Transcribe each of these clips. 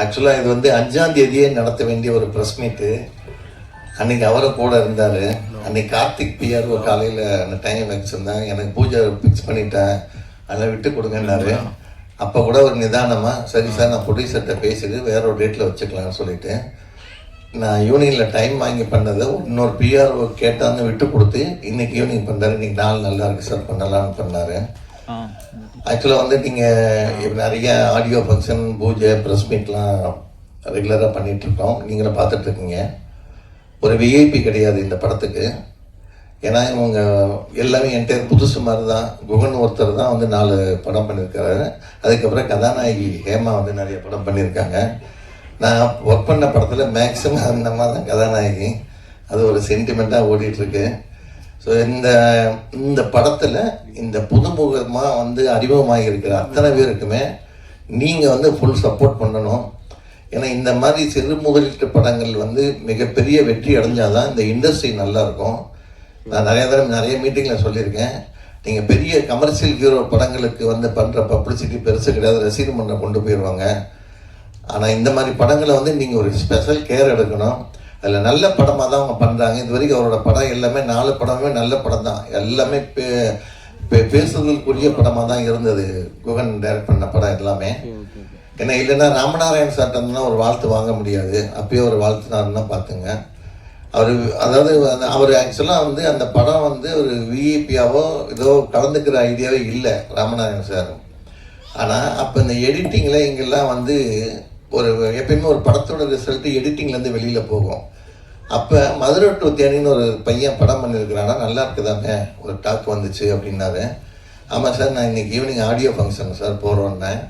ஆக்சுவலாக இது வந்து அஞ்சாம் தேதியே நடத்த வேண்டிய ஒரு ப்ரெஸ் மீட்டு அன்னைக்கு அவரும் கூட இருந்தார். அன்னைக்கு கார்த்திக் பிஆர்ஓ காலையில் அந்த டைம் வச்சுருந்தாங்க எனக்கு பூஜை ஃபிக்ஸ் பண்ணிட்டேன். அதெல்லாம் விட்டு கொடுங்கன்னாரு. அப்போ கூட ஒரு நிதானமாக சரி சார் நான் ப்ரொடியூசர்கிட்ட பேசிட்டு வேற ஒரு டேட்டில் வச்சுக்கலாம்னு சொல்லிட்டு நான் யூனியனில் டைம் வாங்கி பண்ணதை இன்னொரு பிஆர்ஓ கேட்டான்னு விட்டு கொடுத்து இன்னைக்கு ஈவினிங் பண்ணாரு இன்னைக்கு நாள் நல்லா இருக்கு சார் பண்ணலாம்னு பண்ணாரு. ஆக்சுவலாக வந்து நீங்கள் நிறைய ஆடியோ ஃபங்க்ஷன் பூஜை ப்ரெஸ் மீட்லாம் ரெகுலராக பண்ணிகிட்ருக்கோம் நீங்களும் பார்த்துட்ருக்கீங்க ஒரு விஐபி கிடையாது இந்த படத்துக்கு. ஏன்னா இவங்க எல்லாமே என்டையர் புதுசு மாதிரி தான். குகன் ஒருத்தர் தான் வந்து நாலு படம் பண்ணியிருக்காரு அதுக்கப்புறம் கதாநாயகி ஹேமா வந்து நிறைய படம் பண்ணியிருக்காங்க நான் ஒர்க் பண்ண படத்தில் மேக்ஸிமம் அந்த மாதிரி தான் கதாநாயகி. அது ஒரு சென்டிமெண்ட்டாக ஓடிட்டுருக்கு ஸோ இந்த இந்த படத்தில் இந்த புதுமுகமாக வந்து அறிமுகமாக இருக்கிற அத்தனை பேருக்குமே நீங்கள் வந்து ஃபுல் சப்போர்ட் பண்ணணும். ஏன்னா இந்த மாதிரி சிறு முதலீட்டு படங்கள் வந்து மிகப்பெரிய வெற்றி அடைஞ்சாதான் இந்த இண்டஸ்ட்ரி நல்லாயிருக்கும். நான் நிறைய தடவை நிறைய மீட்டிங்கில் சொல்லியிருக்கேன். நீங்கள் பெரிய கமர்ஷியல் ஹீரோ படங்களுக்கு வந்து பண்ணுற பப்ளிசிட்டி பெருசு கிடையாது. ரசிகர் மன்றம் கொண்டு போயிடுவாங்க ஆனால் இந்த மாதிரி படங்களை வந்து நீங்கள் ஒரு ஸ்பெஷல் கேர் எடுக்கணும். அதில் நல்ல படமாக தான் அவங்க பண்ணுறாங்க இது வரைக்கும் அவரோட படம் எல்லாமே நாலு படமே நல்ல படம் தான். எல்லாமே பே பே- பேசுதலுக்குரிய படமாக தான் இருந்தது. குகன் டைரக்ட் பண்ண படம் எல்லாமே. ஏன்னா இல்லைன்னா ராமநாராயண் சார்ட்டம்னா ஒரு வாழ்த்து வாங்க முடியாது. அப்பயே ஒரு வாழ்த்துனாருன்னா பார்த்துங்க அவர் அதாவது அந்த- அவர் ஆக்சுவலாக வந்து அந்த படம் வந்து ஒரு விஐபியாவோ ஏதோ கலந்துக்கிற ஐடியாவே இல்லை ராமநாராயண் சார். ஆனால் அப்போ இந்த எடிட்டிங்கில் இங்கெல்லாம் வந்து ஒரு எப்பயுமே ஒரு படத்தோட ரிசல்ட்டு எடிட்டிங்லேருந்து வெளியில் போகும். அப்போ மதுரை டு தேனின்னு ஒரு பையன் படம் பண்ணியிருக்கிறானா? நல்லா இருக்குதாமே? ஒரு டாக் வந்துச்சு அப்படின்னாரு. ஆமாம் சார் நான் இன்னைக்கு ஈவினிங் ஆடியோ ஃபங்க்ஷன் சார் போகிறோன்னேன்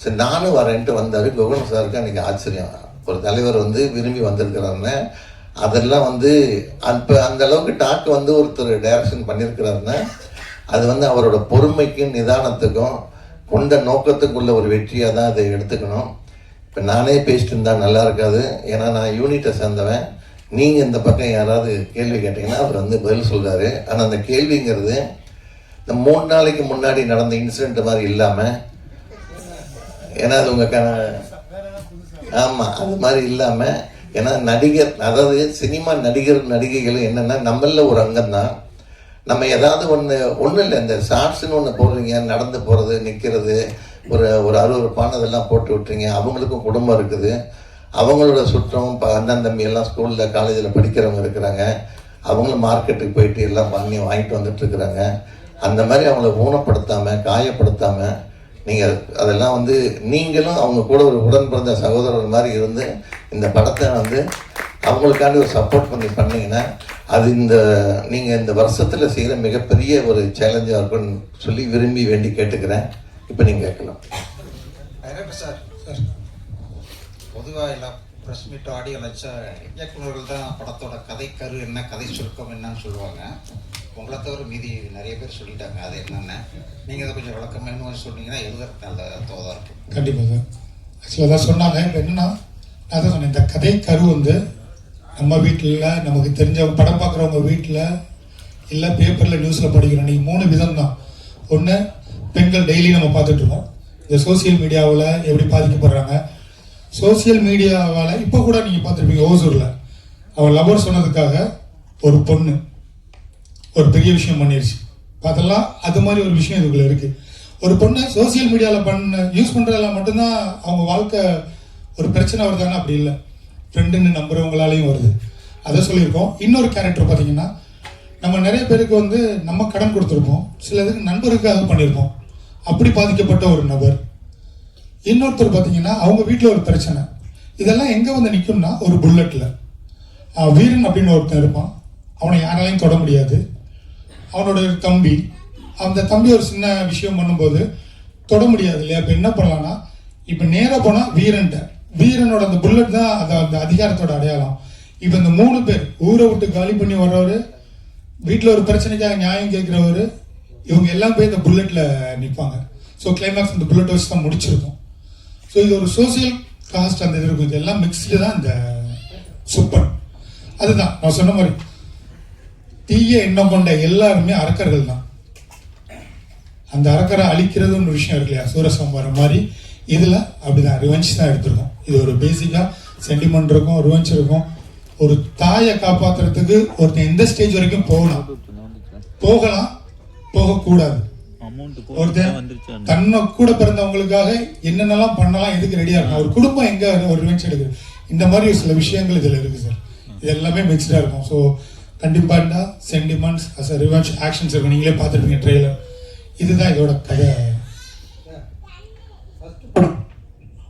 சரி நானும் வரேன்ட்டு வந்தார். குகன் சாருக்கு அன்றைக்கி ஆச்சரியம். ஒரு தலைவர் வந்து விரும்பி வந்திருக்கிறாருன்னு. அதெல்லாம் வந்து அப்போ அந்த அளவுக்கு டாக் வந்து ஒருத்தர் டைரக்ஷன் பண்ணியிருக்கிறாருன்னா. அது வந்து அவரோட பொறுமைக்கும் நிதானத்துக்கும் கொண்ட நோக்கத்துக்குள்ள ஒரு வெற்றியாக தான் அதை எடுத்துக்கணும். இப்போ நானே பேசிட்டு இருந்தால் நல்லா இருக்காது. ஏன்னா நான் யூனிட்டை சேர்ந்தவன். நீங்கள் இந்த பக்கம் யாராவது கேள்வி கேட்டிங்கன்னா அவர் வந்து பதில் சொல்கிறார் ஆனால் அந்த கேள்விங்கிறது இந்த மூணு நாளைக்கு முன்னாடி நடந்த இன்சிடென்ட் மாதிரி இல்லாமல் ஏன்னா அது உங்கள் க ஆமாம் அது மாதிரி இல்லாமல் ஏன்னா நடிகர் அதாவது சினிமா நடிகர் நடிகைகள் என்னென்னா நம்மள ஒரு அங்கம் தான் நம்ம ஏதாவது ஒன்று ஒன்றும் இல்லை இந்த ஷார்ட்ஸ்னு ஒன்று போடுறீங்க நடந்து போகிறது நிற்கிறது ஒரு ஒரு அருவறுப்பானதெல்லாம் போட்டு விட்டுறீங்க அவங்களுக்கும் குடும்பம் இருக்குது. அவங்களோட சுற்றம் இப்போ அண்ணன் தம்பி எல்லாம் ஸ்கூலில் காலேஜில் படிக்கிறவங்க இருக்கிறாங்க. அவங்களும் மார்க்கெட்டுக்கு போயிட்டு எல்லாம் பண்ணி வாங்கிட்டு வந்துட்டுருக்குறாங்க அந்த மாதிரி அவங்கள ஊனப்படுத்தாமல் காயப்படுத்தாமல் நீங்கள் அதெல்லாம் வந்து நீங்களும் அவங்க கூட ஒரு உடன் பிறந்த சகோதரர் மாதிரி இருந்து இந்த படத்தை வந்து அவங்களுக்காண்டி ஒரு சப்போர்ட் பண்ணி பண்ணிங்கன்னா அது இந்த நீங்கள் இந்த வருஷத்தில் செய்கிற மிகப்பெரிய ஒரு சேலஞ்சாக இருக்கும்னு சொல்லி விரும்பி வேண்டி கேட்டுக்கிறேன். இப்போ நீங்கள் கேட்கலாம். டைரக்டர் சார் சார் பொதுவாக எல்லா ப்ரெஸ் மீட் ஆடியோ வச்சா இயக்குநர்கள் தான் படத்தோட கதை கரு என்ன கதை சுருக்கம் என்னன்னு சொல்லுவாங்க. உங்களை தவிர மீதி நிறைய பேர் சொல்லிட்டாங்க. அது என்னென்ன. நீங்கள் அதை கொஞ்சம் விளக்கமாக இன்னும் சொன்னீங்கன்னா எழுதுறதுக்கு நல்ல தோதாக இருக்கும் கண்டிப்பாக சார் ஆக்சுவலாக தான் சொன்னாங்க. இப்போ என்னன்னா நான் தான் சொன்னேன் இந்த கதை கரு வந்து நம்ம வீட்டில் நமக்கு தெரிஞ்சவங்க படம் பார்க்குறவங்க வீட்டில் இல்லை பேப்பரில் நியூஸில் படிக்கிறோம் நீங்கள் மூணு விதம் தான் ஒன்று பெண்கள் டெய்லி நம்ம பார்த்துட்டு இருக்கோம். இந்த சோஷியல் மீடியாவில் எப்படி பாதிக்கப்படுறாங்க? சோஷியல் மீடியாவால் இப்போ கூட நீங்கள் பார்த்துருப்பீங்க ஓசூரில். அவள் லவர் சொன்னதுக்காக ஒரு பொண்ணு ஒரு பெரிய விஷயம் பண்ணிருச்சு. அதெல்லாம் அது மாதிரி ஒரு விஷயம் இதுக்குள்ள இருக்குது ஒரு பொண்ணை சோஷியல் மீடியாவில் பண்ண யூஸ் பண்றதுல மட்டும்தான் அவங்க வாழ்க்கை ஒரு பிரச்சனை வருதான்னு அப்படி இல்லை. ஃப்ரெண்டுன்னு நம்புறவங்களாலையும் வருது. அதை சொல்லியிருக்கோம். இன்னொரு கேரக்டர் பார்த்தீங்கன்னா நம்ம நிறைய பேருக்கு வந்து நம்ம கடன் கொடுத்துருப்போம். சிலதுக்கு நண்பருக்காக பண்ணியிருப்போம். அப்படி பாதிக்கப்பட்ட ஒரு நபர். இன்னொருத்தர் பார்த்தீங்கன்னா அவங்க வீட்டில் ஒரு பிரச்சனை. இதெல்லாம் எங்கே வந்து நிற்கும்னா ஒரு புல்லட்டில் வீரன் அப்படின்னு ஒருத்தன் இருப்பான். அவனை யாராலையும் தொட முடியாது. அவனோட தம்பி. அந்த தம்பி ஒரு சின்ன விஷயம் பண்ணும்போது தொட முடியாது இல்லையா? இப்போ என்ன பண்ணலான்னா இப்போ நேராக போனால் வீரன்ட்ட. வீரனோட அந்த புல்லட் தான் அந்த அந்த அதிகாரத்தோட அடையாளம். இப்போ இந்த மூணு பேர் ஊரை விட்டு காலி பண்ணி வர்றவர் வீட்டில் ஒரு பிரச்சனைக்காக நியாயம் கேட்குறவர் இவங்க எல்லாம் போய் இந்த புல்லட்டில் நிற்பாங்க ஸோ கிளைமேக்ஸ் இந்த புல்லட் வச்சு தான் முடிச்சிருக்கும். ஸோ இது ஒரு சோசியல் காஸ்ட் அந்த இது இருக்கும். இது எல்லாம் மிக்ஸ்டு தான் இந்த சூப்பர் அதுதான் நான் சொன்ன மாதிரி. தீய எண்ணம் கொண்ட எல்லாருமே அரக்கர்கள் தான். அந்த அரக்கரை அழிக்கிறதுன்னு ஒரு விஷயம் இருக்கு இல்லையா? சூரசம்பாரம் மாதிரி. இதில் அப்படிதான் ரிவெஞ்ச் தான் எடுத்திருக்கோம். இது ஒரு பேசிக்காக சென்டிமெண்ட் இருக்கும் ரிவெஞ்ச் இருக்கும். ஒரு தாயை காப்பாற்றுறதுக்கு ஒருத்தன் எந்த ஸ்டேஜ் வரைக்கும் போகலாம். போகலாம் போகக்கூடாது. தன்னை கூட பிறந்தவங்களுக்காக என்னென்னலாம் பண்ணலாம் எதுக்கு ரெடியா இருக்கும் ஒரு குடும்பம் எங்க ஒரு ரிவெஞ்ச் எடுக்குது? இந்த மாதிரி சில விஷயங்கள் இதுல இருக்கு சார் இது எல்லாமே மிக்ஸ்டா இருக்கும். ஸோ கண்டிப்பா இருந்தா சென்டிமெண்ட்ஸ் அஸ் ரிவெஞ்ச் ஆக்ஷன்ஸ் இருக்கும் நீங்களே பார்த்துருப்பீங்க ட்ரெய்லர் இதுதான் இதோட கதை.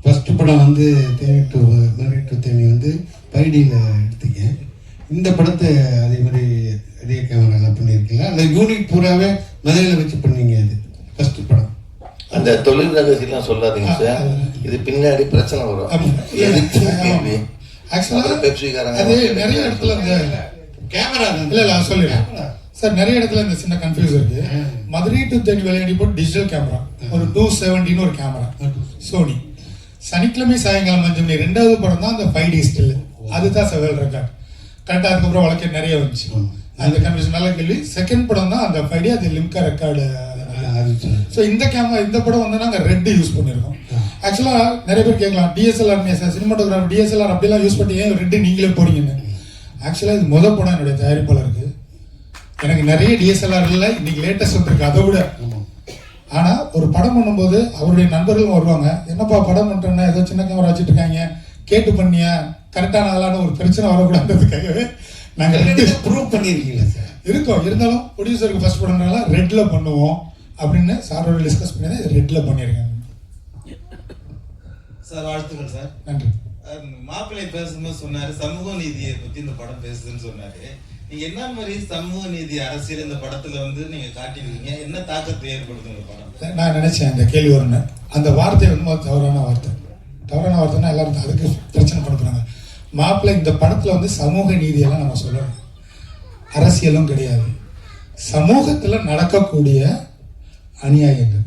ஃபர்ஸ்ட் படம் வந்து தேனி டு மேரி டு தேனி வந்து பைடியில் எடுத்தீங்க. இந்த படத்தை அதே மாதிரி அதே கேமராவில் பண்ணியிருக்கீங்க அந்த யூனிட் பூராவே மதுரையில் வச்சு பண்ணீங்க இது ஃபர்ஸ்ட் படம். அந்த தொழில் ரகசியெல்லாம் சொல்லாதீங்க சார். இது பின்னாடி பிரச்சனை வரும். ஆமா. எதுக்கு? கேள்வி? ஆக்சுவலா அப்புறம் பெப்சிக்காரங்க அது நிறைய இடத்துல இந்த கேமரா இல்ல இல்ல அது சொல்லிடுறேன் சார் நிறைய இடத்துல இந்த சின்ன கன்ஃபியூஸ் இருக்கு. மதுரை டு தேனி விளையாடி போட்டு டிஜிட்டல் கேமரா ஒரு டூ செவன்டின்னு ஒரு கேமரா சோனி சனிக்கிழமை சாயங்காலம் அஞ்சு மணி ரெண்டாவது படம் தான் அந்த ஃபைவ் டி ஸ்டில் அதுதான் செவல் ரெக்கார்ட் கரெக்டாக அதுக்கப்புறம் வழக்கு நிறைய வந்துச்சு. அந்த கன்ஃபியூஷன் நல்ல கேள்வி. செகண்ட் படம் தான் அந்த ஃபைவ் டி அது லிம்கா ரெக்கார்டு. ஸோ இந்த கேமரா இந்த படம் வந்து நாங்கள் ரெட் யூஸ் பண்ணியிருக்கோம் ஆக்சுவலாக நிறைய பேர் கேட்கலாம் டிஎஸ்எல்ஆர் சினிமாட்டோகிராஃபி டிஎஸ்எல்ஆர் அப்படிலாம் யூஸ் பண்ணி ஏன் ரெட்டு நீங்களே போறீங்கன்னு? ஆக்சுவலாக இது முத படம் என்னுடைய தயாரிப்பாளருக்கு. எனக்கு நிறைய டிஎஸ்எல்ஆர் இல்லை இன்னைக்கு லேட்டஸ்ட் வந்திருக்கு அதை விட. ஆனா ஒரு படம் பண்ணும்போது அவருடைய நண்பர்களும் வருவாங்க. என்னப்பா படம் பண்றேன்னா ஏதோ சின்ன கேமரா வச்சுட்டு இருக்காங்க கேட்டு பண்ணியா கரெக்டான ஆளான ஒரு பிரச்சனை வரக்கூடாதுக்காகவே நாங்க ரெட்டு ப்ரூவ் பண்ணியிருக்கீங்களா சார் இருக்கோம். இருந்தாலும் ப்ரொடியூசருக்கு ஃபர்ஸ்ட் படம்னால ரெட்ல பண்ணுவோம் அப்படின்னு சாரோட டிஸ்கஸ் பண்ணி தான் ரெட்ல பண்ணியிருக்காங்க சார் வாழ்த்துக்கள் சார் நன்றி. மாப்பிள்ளை பேசும்போது சொன்னாரு சமூக நீதியை பத்தி இந்த படம் பேசுதுன்னு சொன்னாரு. நீங்க என்ன மாதிரி சமூக நீதி அரசியல் இந்த படத்துல வந்து நீங்க காட்டியிருக்கீங்க? என்ன தாக்கத்தை ஏற்படுத்தும் இந்த படம்? நான் நினைச்சேன் அந்த கேள்வி வரும்னு. அந்த வார்த்தை முதல்ல தவறான வார்த்தை. தவறான வார்த்தைன்னா எல்லாரும் அதுக்கு பிரச்சனை படுத்துறாங்க மாப்பிள்ளை இந்த படத்துல வந்து சமூக நீதியெல்லாம் நம்ம சொல்லணும். அரசியலும் கிடையாது. சமூகத்துல நடக்கக்கூடிய அநியாயங்கள்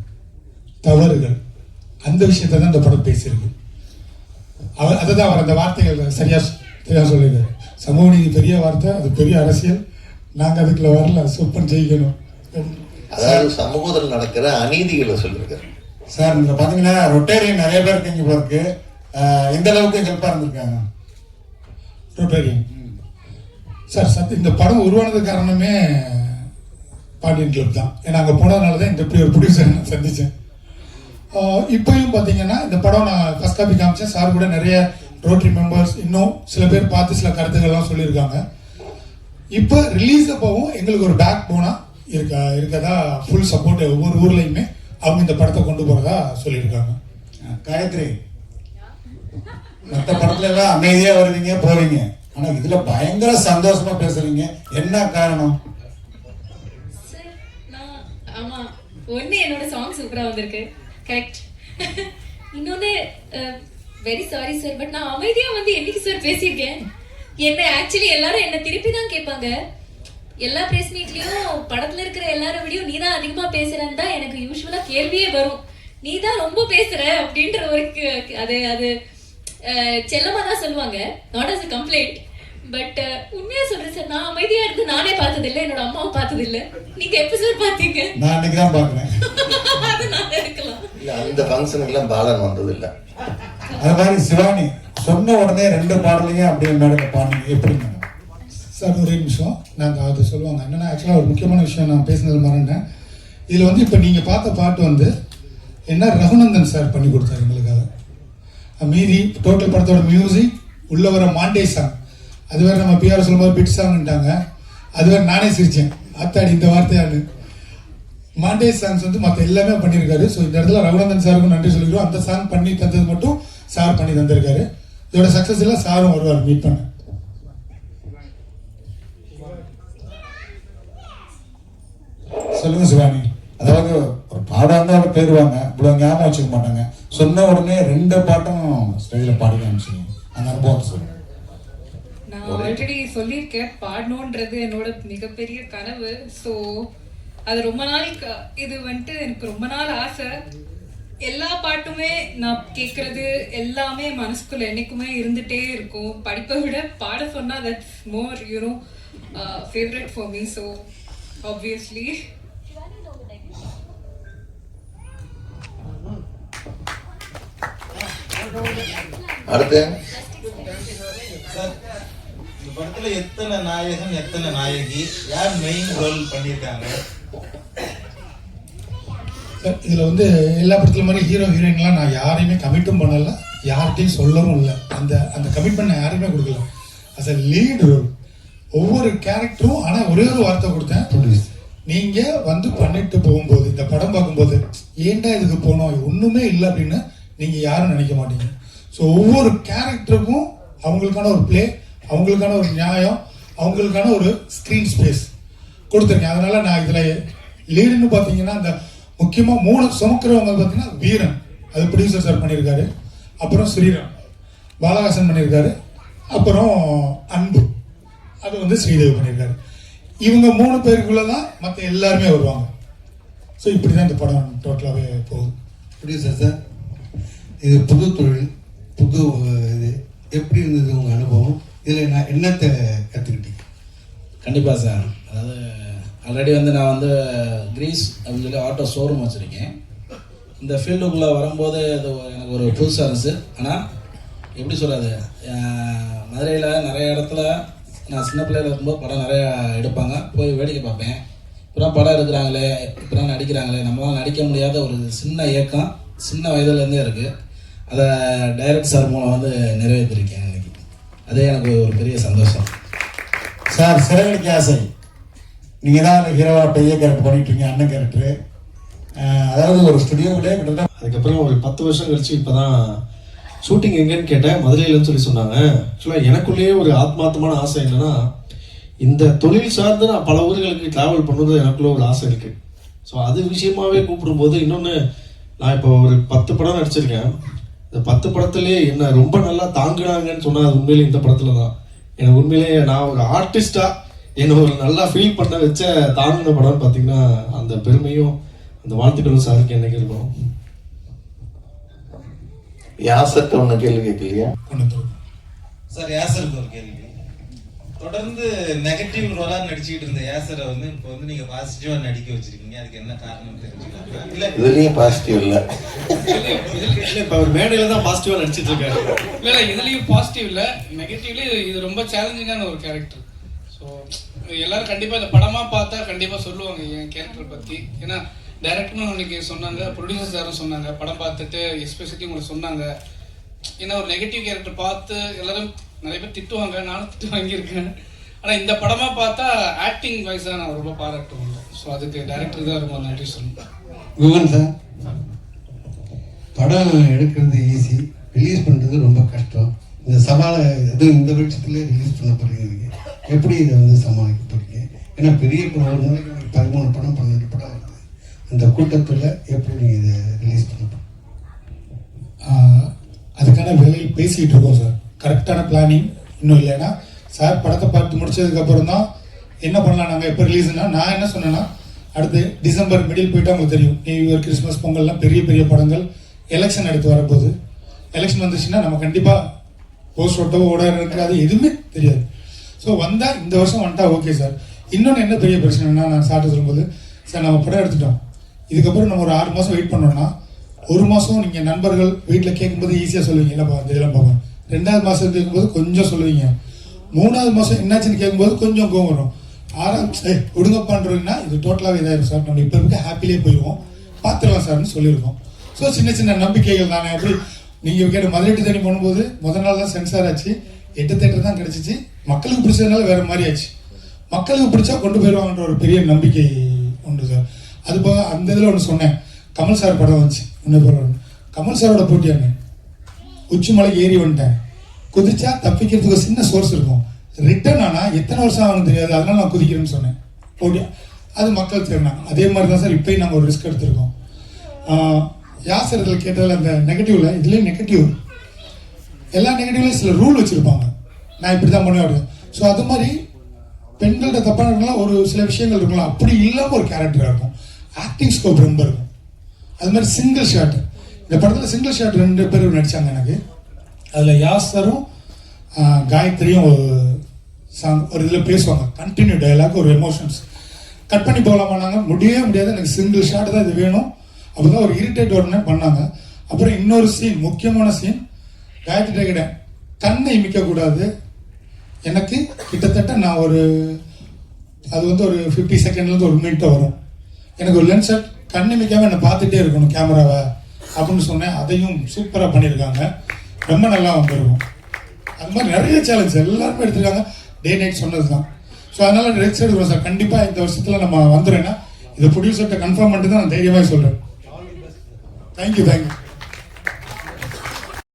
தவறுகள் அந்த விஷயத்தை தான் இந்த படம் பேசியிருக்கு. அவர் அதுதான் அவர் அந்த வார்த்தைகள் சரியா சரியா சொல்லியிருக்காரு. சமூக நீதி பெரிய வார்த்தை அது பெரிய அரசியல். நாங்க அதுக்குள்ள வரல சூப்பர் ஜெயிக்கணும். அதாவது சமூகத்தில் நடக்கிற அநீதிகளை சொல்லியிருக்காரு. சார் இங்க பாத்தீங்கன்னா ரொட்டேரியன் நிறைய பேர் இருக்கு அஹ் எந்த அளவுக்கு ஹெல்ப்பா இருந்திருக்காங்க? ரொட்டேரியன் சார் சத் இந்த படம் உருவானது காரணமே பாண்டியன் கிளப் தான். ஏன்னா அங்கே போனதுனால தான் இந்த இப்படி ஒரு ப்ரொடியூசர் நான் சந்தித்தேன் இப்போயும் பார்த்தீங்கன்னா இந்த படம் நான் ஃபஸ்ட் காப்பி காமிச்சேன். சார் கூட நிறைய ரோட்டரி மெம்பர்ஸ் இன்னும் சில பேர் பார்த்து சில கருத்துக்கள்லாம் சொல்லியிருக்காங்க. இப்போ ரிலீஸ் அப்பவும் எங்களுக்கு ஒரு பேக் போனால் இருக்கா இருக்கதா ஃபுல் சப்போர்ட் ஒவ்வொரு ஊர்லேயுமே அவங்க இந்த படத்தை கொண்டு போகிறதா சொல்லியிருக்காங்க. அஹ் காயத்ரி. மற்ற படத்துல எல்லாம் அமைதியா வருவீங்க போவீங்க. ஆனா இதுல பயங்கர சந்தோஷமா பேசுறீங்க. என்ன காரணம்? சார் நான் என்னோட சாங் சூப்பரா வந்திருக்கு. கரெக்ட் இன்னொன்னு வெரி சாரி சார் பட் நான் அமைதியா வந்து என்னைக்கு சார் பேசியிருக்கேன்? என்ன ஆக்சுவலி எல்லாரும் என்ன திருப்பி தான் கேட்பாங்க. எல்லா பிரஸ் மீட்லயும் படத்துல இருக்கிற எல்லாரும் விடையும் நீ தான் அதிகமா பேசுறன்னு தான் எனக்கு யூஸ்வலா கேள்வியே வரும். நீ தான் ரொம்ப பேசுற அப்படின்ற ஒரு அது அது அஹ், செல்லமா தான் சொல்லுவாங்க not as a complaint but உண்மையா சொல்றேன் சார் நான் அமைதியா இருந்து நானே பார்த்தது இல்ல என்னோட அம்மாவும் பார்த்தது இல்ல நீங்க எப்ப சார் பாத்தீங்க நான் இன்னைக்கு தான் பாக்குறேன் அது நான் இருக்கலாம் இல்ல அந்த ஃபங்க்ஷனுக்குலாம் பாலன் வந்ததில்லை. அது மாதிரி சிவானி சொன்ன உடனே ரெண்டு பாடலையும் அப்படியே மேடம் பாடுங்க எப்படி சார் ஒரே நிமிஷம். நாங்கள் அது சொல்லுவாங்க. என்னன்னா ஆக்சுவலாக ஒரு முக்கியமான விஷயம் நான் பேசினது மறந்தேன் இதில் வந்து இப்போ நீங்கள் பார்த்த பாட்டு வந்து என்ன ரகுநந்தன் சார் பண்ணி கொடுத்தாரு எங்களுக்காக அஹ் மீதி டோட்டல் படத்தோட மியூசிக் உள்ளே வர மாண்டே சாங் அது வேறு நம்ம பிஆர் சொல்லும்போது பிட் சாங்ன்ட்டாங்க அது வேறு நானே சிரித்தேன் அத்தாடி இந்த வார்த்தையானு. மாண்டே சாங்ஸ் வந்து மற்ற எல்லாமே பண்ணியிருக்காரு ஸோ இந்த இடத்துல ரகுநந்தன் சாருக்கும் நன்றி சொல்லிக்கிறோம். அந்த சாங் பண்ணி தந்தது மட்டும் சார் பண்ணி தந்திருக்காரு. இதோட சக்ஸஸ் எல்லாம் சாரும் வருவார் மீட் பண்ண. சொல்லுங்க சிவானி. அதாவது ஒரு அவர் ஞாபகம் வச்சுக்க மாட்டாங்க. சொன்ன உடனே ரெண்டு பாட்டும் ஸ்டேஜில் பாடி காமிச்சிங்க அந்த அனுபவத்தை சொல்லுங்க. நான் ஆல்ரெடி சொல்லியிருக்கேன். பாடணுன்றது என்னோட மிகப்பெரிய கனவு. ஸோ அது ரொம்ப நாளைக்கு இது வந்துட்டு எனக்கு ரொம்ப நாள் ஆசை. எல்லா பாட்டுமே நான் கேட்கறது எல்லாமே மனசுக்குள்ள என்னைக்குமே இருந்துட்டே இருக்கும். படிப்பை விட பாட சொன்னா that's more you know favourite for me so obviously அடுத்து? இந்த படத்துல எத்தனை நாயகன் எத்தனை நாயகி? யார் மெயின் ரோல் பண்ணியிருக்காங்க? இதில் வந்து எல்லா படத்துல மாதிரி ஹீரோ ஹீரோயின்லாம் நான் யாரையுமே கமிட்டும் பண்ணல. யார்கிட்டையும் சொல்லவும் இல்லை. அந்த அந்த கமிட்மெண்ட் நான் யாருமே கொடுக்கல. அஸ் அ லீட் ரோல் ஒவ்வொரு கேரக்டரும் ஆனால் ஒரே ஒரு வார்த்தை கொடுத்தேன். ப்ரொடியூஸ் நீங்க வந்து பண்ணிட்டு போகும்போது இந்த படம் பார்க்கும்போது ஏன்டா இதுக்கு போனோம்? ஒண்ணுமே இல்லை அப்படின்னு நீங்கள் யாரும் நினைக்க மாட்டீங்க. ஸோ ஒவ்வொரு கேரக்டருக்கும் அவங்களுக்கான ஒரு ப்ளே அவங்களுக்கான ஒரு நியாயம் அவங்களுக்கான ஒரு ஸ்க்ரீன் ஸ்பேஸ் கொடுத்துருக்கேன். அதனால் நான் இதில் லீடுன்னு பார்த்தீங்கன்னா அந்த முக்கியமாக மூணு சுமக்கிறவங்க பார்த்தீங்கன்னா வீரன். அது ப்ரொடியூசர் சார் பண்ணியிருக்காரு அப்புறம் ஸ்ரீராம். பாலகாசன் பண்ணியிருக்காரு அப்புறம் அன்பு. அது வந்து ஸ்ரீதேவி பண்ணியிருக்காரு இவங்க மூணு பேருக்குள்ளே தான் மற்ற எல்லாருமே வருவாங்க. ஸோ இப்படி தான் இந்த படம் டோட்டலாகவே போகுது. ப்ரொடியூசர் சார் இது புது தொழில் புது இது. எப்படி இருந்தது உங்கள் அனுபவம்? இதில் நான் என்னத்தை கற்றுக்கிட்டீங்க கண்டிப்பாக சார். அதாவது ஆல்ரெடி வந்து நான் வந்து கிரீஸ் அப்படின்னு சொல்லி ஆட்டோ ஷோரூம் வச்சுருக்கேன். இந்த ஃபீல்டுக்குள்ளே வரும்போது அது எனக்கு ஒரு புதுசாக இருந்துச்சு. ஆனால் எப்படி சொல்கிறது மதுரையில் நிறைய இடத்துல நான் சின்ன பிள்ளையில் இருக்கும்போது படம் நிறையா எடுப்பாங்க. போய் வேடிக்கை பார்ப்பேன். இப்போலாம் படம் எடுக்கிறாங்களே இப்போலாம் நடிக்கிறாங்களே. நம்மளால் நடிக்க முடியாத ஒரு சின்ன இயக்கம் சின்ன வயதுலேருந்தே இருக்குது அதை டைரக்ட் சார் மூலம் வந்து நிறைவேற்றிருக்கேன் இன்னைக்கு. அதே எனக்கு ஒரு பெரிய சந்தோஷம். சார் சிறகடிக்க ஆசை நீங்கள் தான் ஹீரோவாக பெரிய கேரக்டர் பண்ணிட்டுருங்க அண்ணன் கேரக்டரு அதாவது ஒரு ஸ்டுடியோவிலே கிட்டத்தட்ட அதுக்கப்புறம் ஒரு பத்து வருஷம் கழிச்சு இப்போ தான் ஷூட்டிங் எங்கேன்னு கேட்டேன் மதுரையிலன்னு சொல்லி சொன்னாங்க. ஆக்சுவலாக எனக்குள்ளேயே ஒரு ஆத்மார்த்தமான ஆசை என்னென்னா இந்த தொழில் சார்ந்து நான் பல ஊர்களுக்கு ட்ராவல் பண்ணுறது எனக்குள்ளே ஒரு ஆசை இருக்குது ஸோ அது விஷயமாவே கூப்பிடும்போது இன்னொன்று நான் இப்போ ஒரு பத்து படம் நடிச்சிருக்கேன். இந்த பத்து படத்துலேயே என்ன ரொம்ப நல்லா தாங்குனாங்கன்னு சொன்னா அது உண்மையிலே இந்த படத்துல தான் எனக்கு உண்மையிலேயே நான் ஒரு ஆர்டிஸ்டா என்னை ஒரு நல்லா ஃபீல் பண்ண வச்ச தாங்கின படம்னு பார்த்தீங்கன்னா அந்த பெருமையும் அந்த வாழ்த்துக்களும் சாருக்கு என்னைக்கு இருக்கும்? யாசர்ட்ட ஒன்று கேள்வி கேட்கலையா? சார் யாசருக்கு ஒரு கேள்வி? தொடர்ந்து நெகட்டிவ் ரோலா நடிச்சுக்கிட்டு இருந்த யாசரை வந்து இப்போ வந்து நீங்க பாசிட்டிவா நடிக்க வச்சிருக்கீங்க. அதுக்கு என்ன காரணம் தெரிஞ்சுக்கலாம்? இல்ல இதுலேயும் பாசிட்டிவ் இல்லை. இல்ல இப்ப அவர் மேடையில தான் பாசிட்டிவா நடிச்சிட்டு இருக்காரு. இல்ல இல்ல இதுலயும் பாசிட்டிவ் இல்ல. நெகட்டிவ்ல இது ரொம்ப சேலஞ்சிங்கான ஒரு கேரக்டர் ஸோ எல்லாரும் கண்டிப்பா இந்த படமா பார்த்தா கண்டிப்பா சொல்லுவாங்க என் கேரக்டர் பத்தி. ஏன்னா டைரக்டரும் அன்னைக்கு சொன்னாங்க ப்ரொடியூசர் சாரும் சொன்னாங்க படம் பார்த்துட்டு எஸ்பெசிட்டி உங்களுக்கு சொன்னாங்க. ஏன்னா ஒரு நெகட்டிவ் கேரக்டர் பார்த்து எல்லாரும் நிறைய பேர் திட்டுவாங்க நானும் திட்டு வாங்கியிருக்கேன். ஆனா இந்த படமா பார்த்தா ஆக்டிங் வைஸா நான் ரொம்ப பாராட்டுவேன். ஸோ அதுக்கு டைரக்டர் தான் ரொம்ப நன்றி சொல்லணும். குகன் சார் படம் எடுக்கிறது ஈஸி ரிலீஸ் பண்ணுறது ரொம்ப கஷ்டம். இந்த சவாலை இது இந்த பட்சத்தில் ரிலீஸ் பண்ண போறீங்க. நீங்க. எப்படி இதை வந்து சமாளிக்க போறீங்க? ஏன்னா பெரிய படம் ஒரு நாளைக்கு பதிமூணு படம் பன்னெண்டு படம் வருது அந்த கூட்டத்தில் எப்படி நீங்கள் இதை ரிலீஸ் பண்ண அதுக்கான வேலையில் பேசிக்கிட்டு இருக்கோம் சார். கரெக்டான பிளானிங் இன்னும் இல்லைன்னா சார் படத்தை பார்த்து முடிச்சதுக்கப்புறம் தான் என்ன பண்ணலாம் நாங்கள் எப்போ ரிலீஸ்னா நான் என்ன சொன்னேன்னா அடுத்து டிசம்பர் மிடில் போயிட்டு உங்களுக்கு தெரியும். நியூ இயர் கிறிஸ்மஸ் பொங்கல்லாம் பெரிய பெரிய படங்கள் எலெக்ஷன் அடுத்து வரப்போகுது. எலெக்ஷன் வந்துச்சுன்னா நம்ம கண்டிப்பாக போஸ்ட் ஓட்டோ ஓட இருக்காது எதுவுமே தெரியாது. ஸோ வந்தால் இந்த வருஷம் வந்துட்டா ஓகே சார் இன்னொன்று என்ன பெரிய பிரச்சனைனா நான் சாப்பிட்டு சொல்லும்போது சார் நம்ம படம் எடுத்துட்டோம். இதுக்கப்புறம் நம்ம ஒரு ஆறு மாதம் வெயிட் பண்ணோம்னா ஒரு மாதம் நீங்கள் நண்பர்கள் வீட்டில் கேட்கும்போது ஈஸியாக சொல்லுவீங்க. இல்லைப்பா இந்த இதெல்லாம் பார்ப்பேன் ரெண்டாவது மாதம் கேட்கும்போது கொஞ்சம் சொல்லுவீங்க. மூணாவது மாதம் என்னாச்சுன்னு கேட்கும்போது கொஞ்சம் கோவம் வரும். ஆறாம் ஏய் இது டோட்டலாகவே இதாகிடும் சார். நம்ம இப்போ இருக்க ஹாப்பிலே போயிடுவோம் பார்த்துடலாம் சார்னு சொல்லியிருக்கோம். ஸோ சின்ன சின்ன நம்பிக்கைகள் தானே. எப்படி நீங்கள் கேட்ட மதுரை தேடி தேனி போகும்போது முதல் நாள் தான் சென்சார் ஆச்சு. எட்டு தேட்டர் தான் கிடச்சிச்சு. மக்களுக்கு பிடிச்சதுனால வேறு மாதிரி ஆச்சு. மக்களுக்கு பிடிச்சா கொண்டு போயிடுவாங்கன்ற ஒரு பெரிய நம்பிக்கை உண்டு சார். அது போக அந்த இதில் ஒன்று சொன்னேன். கமல் சார் படம் வந்துச்சு. இன்னும் படம் கமல் சாரோட போட்டியாங்க உச்சி ஏறி வந்துட்டேன். குதிச்சா தப்பிக்கிறதுக்கு ஒரு சின்ன சோர்ஸ் இருக்கும். ரிட்டர்ன் ஆனால் எத்தனை வருஷம் ஆகணும் தெரியாது. அதனால நான் குதிக்கிறேன்னு சொன்னேன். போட்டியா அது மக்கள் தேர்னாங்க அதே மாதிரி தான் சார் இப்பயும் நாங்கள் ஒரு ரிஸ்க் எடுத்திருக்கோம். யார் இதில் கேட்டதில் அந்த நெகட்டிவ்ல இதுலேயும் நெகட்டிவ் எல்லா நெகட்டிவ்லையும் சில ரூல் வச்சுருப்பாங்க. நான் இப்படி தான் பண்ணுவேன் ஸோ அது மாதிரி பெண்கள்கிட்ட தப்பான இருக்கலாம் ஒரு சில விஷயங்கள் இருக்கலாம். அப்படி இல்லாமல் ஒரு கேரக்டராக இருக்கும். ஆக்டிங் ஸ்கோப் ரொம்ப இருக்கும். அது மாதிரி சிங்கிள் ஷாட்டு இந்த படத்தில் சிங்கிள் ஷாட் ரெண்டு பேரும் நடித்தாங்க எனக்கு. அதில் யாசரும் காயத்ரியும் ஒரு சாங் ஒரு இதில் பேசுவாங்க. கண்டினியூ டயலாக் ஒரு எமோஷன்ஸ் கட் பண்ணி போகலாமானாங்க முடியவே முடியாது. எனக்கு சிங்கிள் ஷாட் தான் இது வேணும். அப்போ தான் ஒரு இரிட்டேட் வரணும்னு பண்ணாங்க. அப்புறம் இன்னொரு சீன் முக்கியமான சீன் காயத்ரி கிட்டேன் கண்ணை இமிக்கக்கூடாது எனக்கு கிட்டத்தட்ட நான் ஒரு அது வந்து ஒரு ஃபிஃப்டி செகண்ட்லேருந்து ஒரு மினிட் வரும். எனக்கு ஒரு லென்ஸ் கண் இமிக்காமல் என்னை பார்த்துட்டே இருக்கணும் கேமராவை அப்படின்னு சொன்னேன். அதையும் சூப்பராக பண்ணியிருக்காங்க ரொம்ப நல்லா வந்திருக்கும். அது மாதிரி நிறைய சேலஞ்ச் எல்லாருமே எடுத்திருக்காங்க. டே நைட் சொன்னது தான் ஸோ அதனால ரெக்ஸ் எடுக்கிறோம் சார் கண்டிப்பாக இந்த வருஷத்தில் நம்ம வந்துடுறேன்னா இதை ப்ரொடியூசர்கிட்ட கன்ஃபார்ம் பண்ணிட்டு தான் நான் தைரியமாக சொல்கிறேன் தேங்க்யூ தேங்க்யூ